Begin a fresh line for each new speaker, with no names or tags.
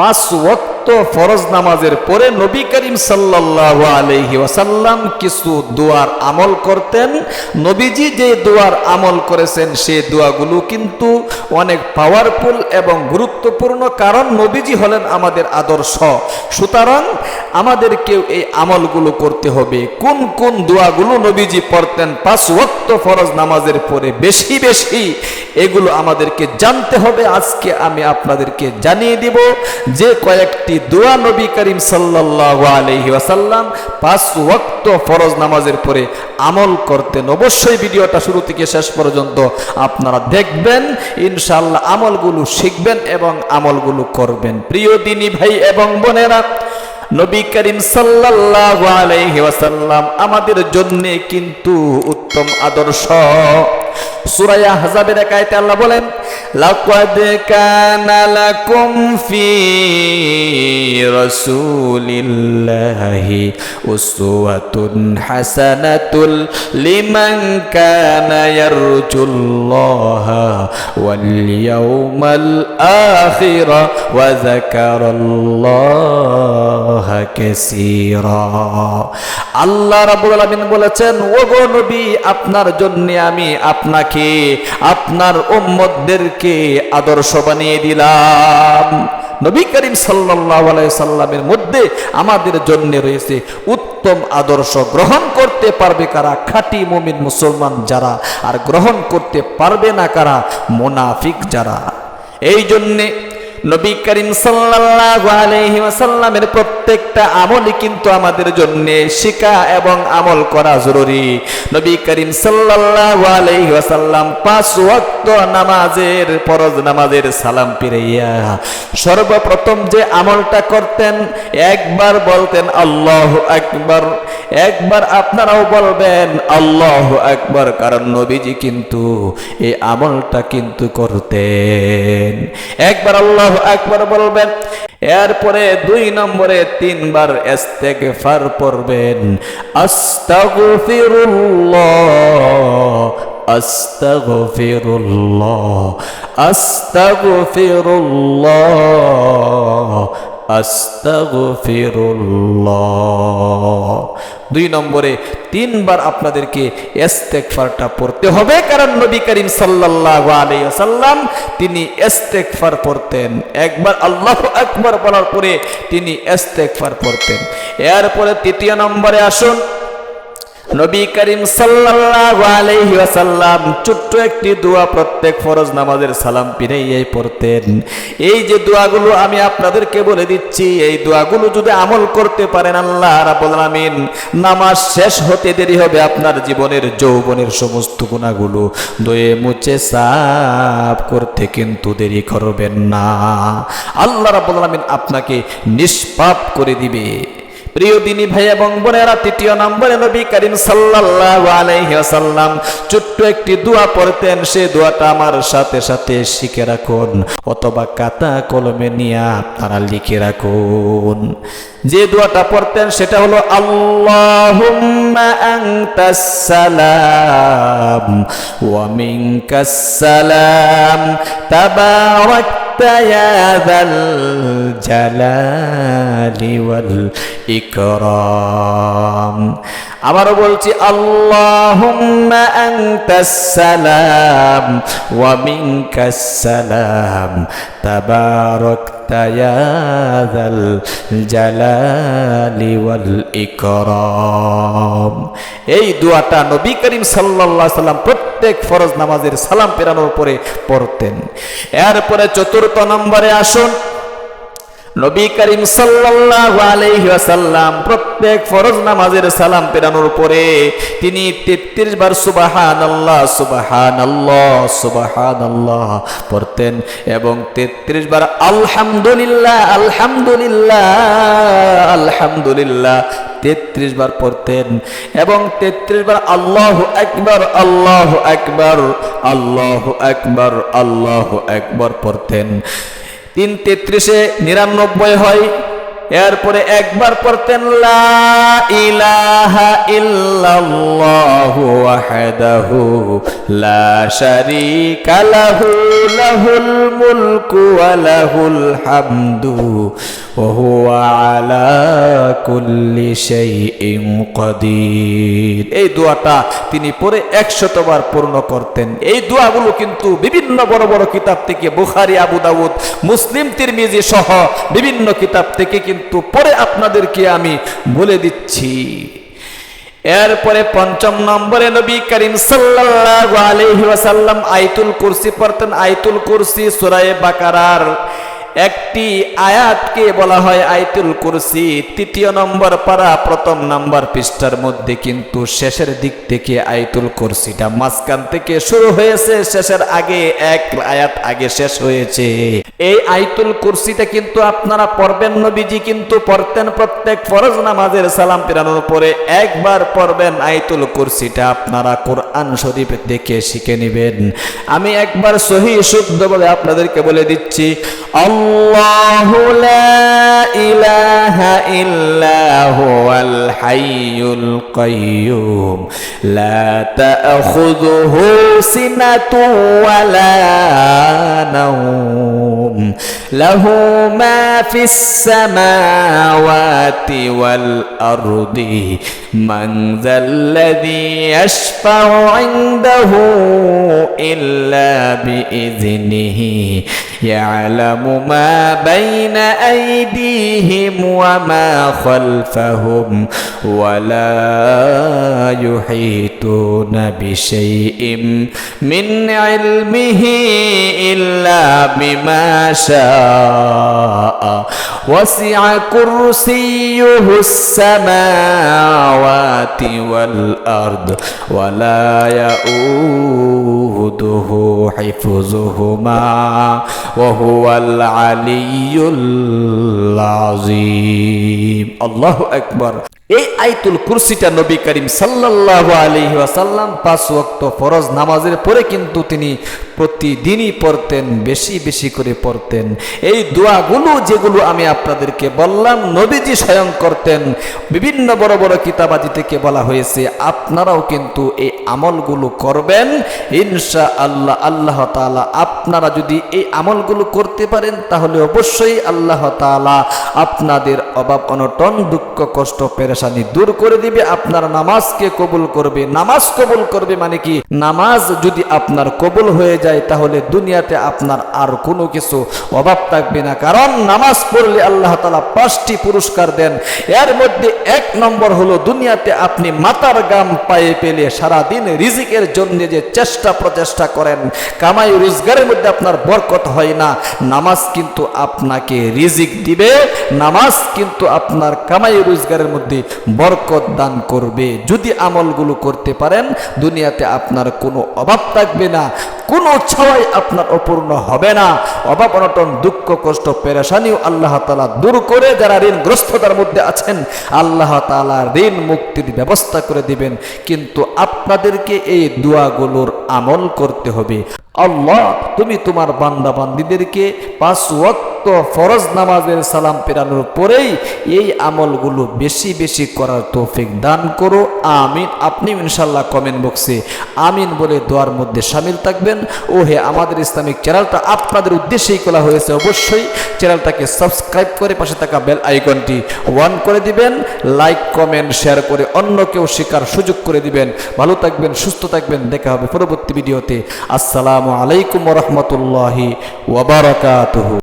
পাঁচ ওয়াক্ত ফরজ নামাজের পরে নবী করিম সাল্লাল্লাহু আলাইহি ওয়াসাল্লাম কিছু দোয়ার আমল করতেন। নবীজি যে দোয়ার আমল করেছেন সেই দোয়াগুলো কিন্তু অনেক পাওয়ারফুল এবং গুরুত্বপূর্ণ কারণ নবীজি হলেন আমাদের আদর্শ। সুতরাং আমাদেরকেও এই আমলগুলো করতে হবে। কোন কোন দোয়াগুলো নবীজি পড়তেন পাঁচ ওয়াক্ত ফরজ নামাজের পরে বেশি বেশি, এগুলো আমাদেরকে জানতে হবে। আজকে আমি আপনাদেরকে জানিয়ে দিব যে কয়েকটি দোয়া নবী করিম সাল্লাল্লাহু আলাইহি ওয়াসাল্লাম পাঁচ ওয়াক্ত ফরজ নামাজের পরে আমল করতেন। অবশ্যই ভিডিওটা শুরু থেকে শেষ পর্যন্ত আপনারা দেখবেন। ইনশাআল্লাহ আমলগুলো শিখবেন এবং আমলগুলো করবেন। প্রিয় দিনী ভাই এবং বোনেরা, নবী করিম সাল্লাল্লাহু আলাইহি আমাদের জন্য কিন্তু উত্তম আদর্শ। সূরা আহজাবের একাইতে আল্লাহ বলেন লাকাদ কানা লাকুম ফি রাসূলিল্লাহি উসওয়াতুন হাসানাতুল লিমান কানা ইয়ারজুল্লাহা ওয়াল ইয়াউমাল আখির ওয়া যাকারাল্লাহা কাসীরা আল্লাহ রাব্বুল আলামিন বলেছেন, ওগো নবী, আপনার জন্য আমি আপনাকে, আপনার উম্মতদেরকে আদর্শ বানিয়ে দিলাম। নবী করিম আলাইহি সাল্লামের মধ্যে আমাদের জন্য রয়েছে উত্তম আদর্শ গ্রহণ করতে পারবে কারা? খাঁটি মুমিন মুসলমান যারা। আর গ্রহণ করতে পারবে না কারা? মোনাফিক যারা। এই জন্যে নবী করিম সাল্লাল্লাহু আলাইহি ওয়াসাল্লামের প্রত্যেকটা আমলই কিন্তু আমাদের জন্য শিখা এবং আমল করা জরুরি। নবী করিম সাল্লাল্লাহু আলাইহি ওয়াসাল্লাম পাঁচ ওয়াক্ত নামাজের, ফরজ নামাজের সালাম ফিরাইয়া সর্বপ্রথম যে আমলটা করতেন, একবার বলতেন, আল্লাহু আকবার। একবার আপনারাও বলবেন, আল্লাহু আকবার। কারণ নবীজি কিন্তু এই আমলটা কিন্তু করতেন। একবার আল্লাহ একবার বলবেন এরপরে দুই নম্বরে তিনবার ইস্তেগফার পড়বেন। আস্তাগফিরুল্লাহ আস্তাগফিরুল্লাহ আস্তাগফিরুল্লাহ দুই নম্বরে, তিনবার আপনাদেরকে ইস্তেগফারটা পড়তে হবে, কারণ নবী করিম সাল্লাহ আলাইহি ওয়াসাল্লাম তিনি ইস্তেগফার পড়তেন। একবার আল্লাহ আকবার বলার পরে তিনি ইস্তেগফার পড়তেন। এরপরে তৃতীয় নম্বরে আসুন। নবী করিম ওয়াসাল্লাম ছোট্ট একটি দোয়া প্রত্যেক ফরজ নামাজের সালাম পিরাইয়াই পড়তেন। এই যে দোয়াগুলো আমি আপনাদেরকে বলে দিচ্ছি, এই দোয়াগুলো যদি আমল করতে পারেন আল্লাহ রাব্বুল আলামিন, নামাজ শেষ হতে দেরি হবে আপনার জীবনের যৌবনের সমস্ত গুণাগুলো। দয়ে মুছে সাফ করতে কিন্তু দেরি করবেন না। আল্লাহ রাব্বুল আলামিন আপনাকে নিষ্পাপ করে দিবে। প্রিয় দিনী ভাই এবং বোনেরা, তৃতীয় নম্বরে নবী করিম সাল্লাল্লাহু আলাইহি ওয়াসাল্লাম ছোট্ট একটি দোয়া পড়তেন সেই দোয়াটা আমার সাথে সাথে শিখে রাখুন। অথবা কাতা কলমে নিয়ে আপনারা লিখে রাখুন। যে দোয়াটা পড়তেন, সেটা হলো, আল্লাহুম্মা আনতাস সালাম, ওয়া মিনকাস সালাম তাবারাক يا জালালি ওয়াল ইকরাম। আবারও বলছি, আল্লাহুম্মা আনতাস ইকরাম। এই দুয়াটা নবী করিম সাল্লাল্লাহু সাল্লাম প্রত্যেক ফরজ নামাজের সালাম পেরানোর পরে পড়তেন। এরপরে চতুর্থ নম্বরে আসুন। নবী করিম সাল্লাল্লাহু আলাইহি ওয়াসাল্লাম প্রত্যেক ফরজ নামাজের সালাম পেরানোর পরে তিনি 33 বার সুবহানাল্লাহ সুবহানাল্লাহ সুবহানাল্লাহ পড়তেন এবং 33 বার আলহামদুলিল্লাহ আলহামদুলিল্লাহ আলহামদুলিল্লাহ তেত্রিশ বার পড়তেন এবং তেত্রিশ বার আল্লাহ একবার আল্লাহ একবার আল্লাহ একবার আল্লাহ একবার পড়তেন। তিন তেত্রিশে নিরানব্বই হয়। এরপরে একবার পড়তেন ইলাহা লা লাহুল হামদু কুল্লি এই দোয়াটা তিনি পরে একশতবার পূর্ণ করতেন। এই দোয়াগুলো কিন্তু বিভিন্ন বড় বড় কিতাব থেকে, বুখারী, আবু দাউদ, মুসলিম, তিরমিজি সহ বিভিন্ন কিতাব থেকে কিন্তু পরে আপনাদেরকে আমি বলে দিচ্ছি। এরপরে পঞ্চম নম্বরে নবী করিম সাল্লাল্লাহু আলাইহি ওয়াসাল্লাম আয়াতুল কুরসি পড়তেন। আয়াতুল কুরসি সূরা বাকারার একটি আয়াতকে বলা হয় আয়াতুল কুরসি। তৃতীয় নম্বর পারা প্রথম নাম্বার পৃষ্ঠার মধ্যে কিন্তু শেষের দিক থেকে আয়াতুল কুরসিটা মাঝখান থেকে শুরু হয়েছে, শেষের আগে এক আয়াত আগে শেষ হয়েছে। এই আয়াতুল কুরসিটা কিন্তু আপনারা পড়বেন, নবীজি কিন্তু পড়তেন প্রত্যেক ফরজ নামাজের সালাম পেরানোর পরে একবার পড়বেন আয়াতুল কুরসিটা, আপনারা কোরআন শরীফ দেখে শিখে নেবেন। আমি একবার সহি শুদ্ধ বলে আপনাদেরকে বলে দিচ্ছি আল্লাহু লা ইলাহা ইল্লা হুয়াল হাইয়ুল কাইয়ুম লা তাখুযুহু সিনাতু ওয়ালা নাওম له ما في السماوات والأرض من ذا الذي يشفع عنده إلا بإذنه. يعلم ما بين أيديهم وما خلفهم ولا يحيطون بشيء من علمه إلا بما شاء. وسع كرسيه السماوات والأرض ولا يؤوده حفظهما وهو العلي العظيم الله أكبر এই আইতুল কুরসিটা নবী করিম সাল্লাল্লাহু আলাইহি ওয়াসাল্লাম পাঁচ ওয়াক্ত ফরজ নামাজের পরে কিন্তু তিনি প্রতিদিনই পড়তেন, বেশি বেশি করে পড়তেন। এই দোয়াগুলো যেগুলো আমি আপনাদেরকে বললাম, নবীজি স্বয়ং করতেন। বিভিন্ন বড় বড় কিতাবাদি থেকে বলা হয়েছে, আপনারাও কিন্তু এই আমলগুলো করবেন। ইনশা আল্লাহ আল্লাহ তাআলা আপনারা যদি এই আমলগুলো করতে পারেন, তাহলে অবশ্যই আল্লাহ তাআলা আপনাদের অভাব, অনটন, দুঃখ, কষ্ট, পেরেশানি দূর করে দিবে। আপনার নামাজকে কবুল করবে। নামাজ কবুল করবে মানে কি? নামাজ যদি আপনার কবুল হয়ে যায় তাহলে দুনিয়াতে আপনার আর কোনো কিছু অভাব থাকবে না। কারণ নামাজ পড়লে আল্লাহ তালা পাঁচটি পুরস্কার দেন। এর মধ্যে এক নম্বর হলো, দুনিয়াতে আপনি মাতার গাম পায়ে পেলে সারাদিন রিজিকের জন্য যে চেষ্টা প্রচেষ্টা করেন, কামাই রোজগারের মধ্যে আপনার বরকত হয় না। নামাজ কিন্তু আপনাকে রিজিক দিবে, নামাজ কিন্তু আপনার কামাই রোজগারের মধ্যে বরকত দান করবে। যদি আমলগুলো করতে পারেন, দুনিয়াতে আপনার কোনো অভাব থাকবে না। কোনো ছাওয়াই আপনার অপূর্ণ হবে না। অভাব, অনটন, দুঃখ, কষ্ট, পেরেশানিও আল্লাহ তালা দূর করে যারা ঋণগ্রস্ততার মধ্যে আছেন, আল্লাহ তালা ঋণ মুক্তির ব্যবস্থা করে দিবেন। কিন্তু আপনাদেরকে এই দোয়াগুলোর আমল করতে হবে। আল্লাহ, তুমি তোমার বান্দা বান্দিদেরকে পাঁচ ওয়াক্ত ফরজ নামাজের সালাম পেরানোর পরেই এই আমলগুলো বেশি বেশি করার তৌফিক দান করো। আমিন। আপনি ইনশাল্লাহ কমেন্ট বক্সে আমিন বলে দোয়ার মধ্যে সামিল থাকবেন। ও হে আমাদের ইসলামিক চ্যানেলটা আপনাদের উদ্দেশ্যেই খোলা হয়েছে অবশ্যই। চ্যানেলটাকে সাবস্ক্রাইব করে পাশে থাকা বেল আইকনটি ওয়ান করে দিবেন। লাইক কমেন্ট শেয়ার করে অন্য কেউ শেখার সুযোগ করে দিবেন। ভালো থাকবেন, সুস্থ থাকবেন। দেখা হবে পরবর্তী ভিডিওতে। আসসালামু আলাইকুম রহমতুল্লাহি ওবরাকাতহু